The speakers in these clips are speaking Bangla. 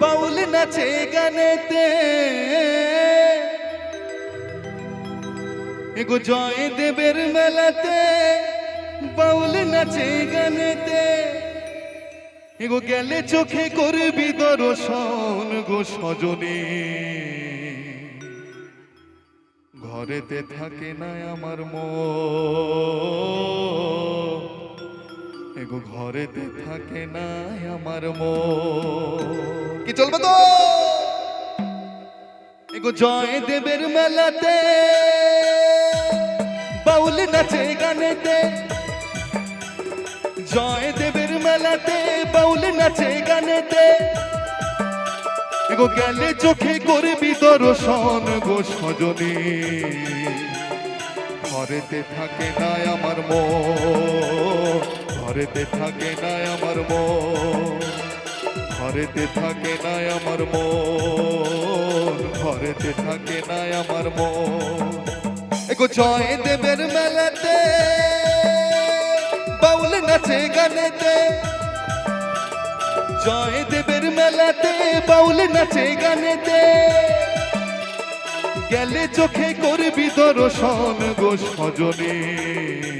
বাউল নাচে গানেতে। এগো জয় দেবের মেলাতে বাউল নাচে গানেতে। এগো গেলে চোখে করবি দর্শন গো সজনী। ঘরেতে থাকে না আমার মন। এগো ঘরেতে থাকে না আমার মো কি চলবে তো? এগো জয় দেবের মেলাতে, বাউল নাচে গানেতে। জয় দেবের মেলাতে, বাউল নাচে গানেতে। এগো গেলে চোখে করবি দর্শন গো সজনী। ঘরেতে থাকে না আমার মন। ঘরেতে থাকে না আমার মন। ঘরেতে থাকে না আমার মন। ঘরেতে থাকে না আমার মন। এগো জয় দেবের মেলাতে, বাউল নাচে গানেতে। জয় দেবের মেলাতে, বাউল নাচে গানেতে। গেলে চোখে করবি দর্শন গো সজনী।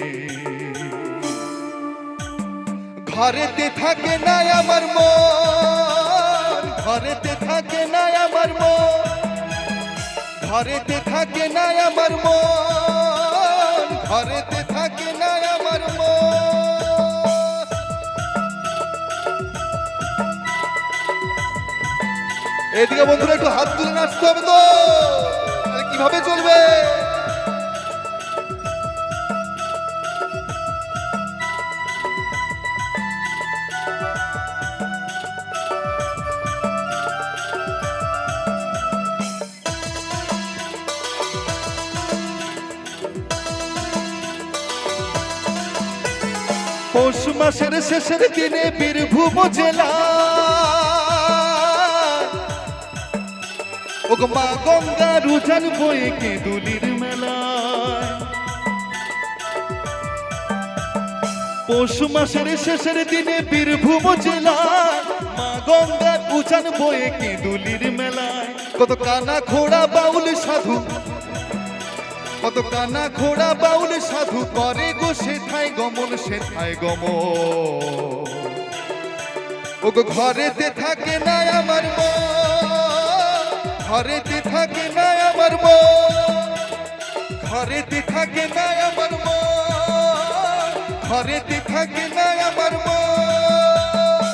ঘরেতে থাকে না আমার মন, ঘরেতে থাকে না আমার মন, ঘরেতে থাকে না আমার মন, ঘরেতে থাকে না আমার মন। এদিকে বন্ধুরা, একটু হাত তুলে নাচতে হবে তো। কীভাবে চলবে? পৌষ মাসের শেষের দিনে বীরভূম জেলা। মা গঙ্গা রুজান বয়ে কে দুলির মেলায় পৌষ মাসের শেষের দিনে বীরভূম জেলা। মা গঙ্গার উজান বয়ে কে দুলির মেলায়। কত কানা ঘোড়া, বাউল, সাধু কত কানা ঘোড়া বাউল সাধু করে গো সেথায় গমন সেথায় গমন। ও গো ঘরেতে থাকে না আমার মন, ঘরেতে থাকে না আমার মন। ঘরেতে থাকে না আমার মন, ঘরেতে থাকে না আমার মন।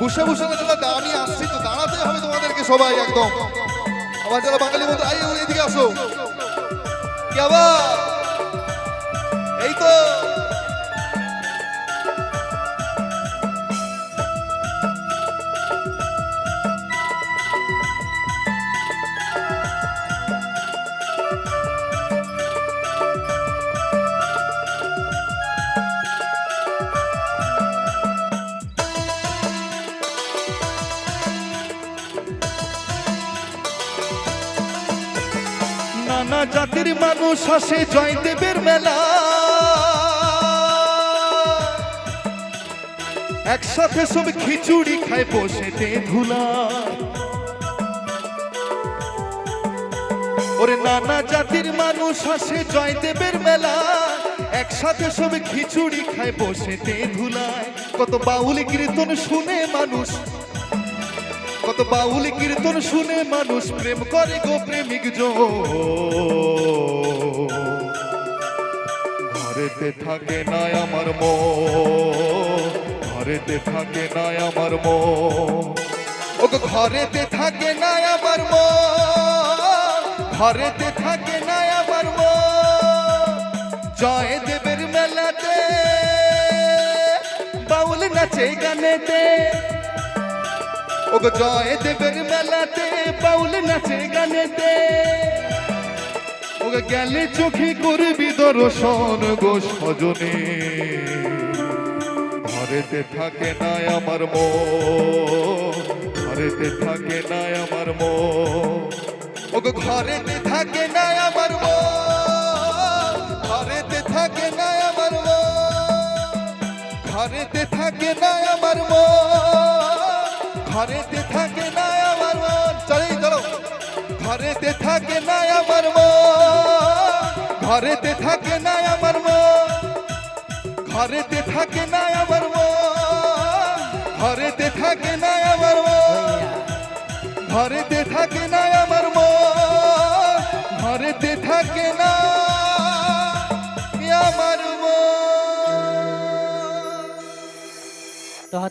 বসে বসে দাদা, আমি আসছি তো, দাঁড়াতে হবে তোমাদেরকে সবাই একদম। আমার যারা বাঙালি বন্ধু আই এদিকে আসো। কি জাতির মানুষ আসে জয়দেবের মেলা। একসাথে সব খিচুড়ি খায় বসেতে ধুলা। ওরে নানা জাতির মানুষ আসে জয়দেবের মেলা। একসাথে সব খিচুড়ি খায় বসেতে ধুলায়। কত বাউল কীর্তন শুনে মানুষ কত বাউল কীর্তন শুনে মানুষ প্রেম করে গো প্রেমিক জো ঘরেতে থাকে না আমার মো ঘরেতে থাকে না আমার মো ও ঘরেতে থাকে না আমার মো ঘরেতে থাকে না আমার মো জয় দেবের মেলাতে, বাউল নাচে গানেতে ও গো জয় দেবের মেলাতে, বাউল নাচে, গানেতে। ও গো গেলে চোখে করবি দর্শন গো সজনে। ঘরেতে থাকে না আমার মো ঘরেতে থাকে না আমার মো ও গো ঘরেতে থাকে না আমার মো ঘরেতে থাকে না আমার মো ঘরেতে থাকে না আমার মন। ঘরেতে থাকে না আমার মন। চলেই চলো। ঘরেতে থাকে না আমার মন। ঘরেতে থাকে না আমার মন। ঘরেতে থাকে না আমার মন। ঘরেতে থাকে না আমার মন। ঘরেতে থাকে না আমার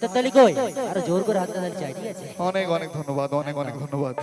হাতের তালি কই? আরও জোর করে হাতের তালি চাই, ঠিক আছে? অনেক অনেক ধন্যবাদ, অনেক অনেক ধন্যবাদ।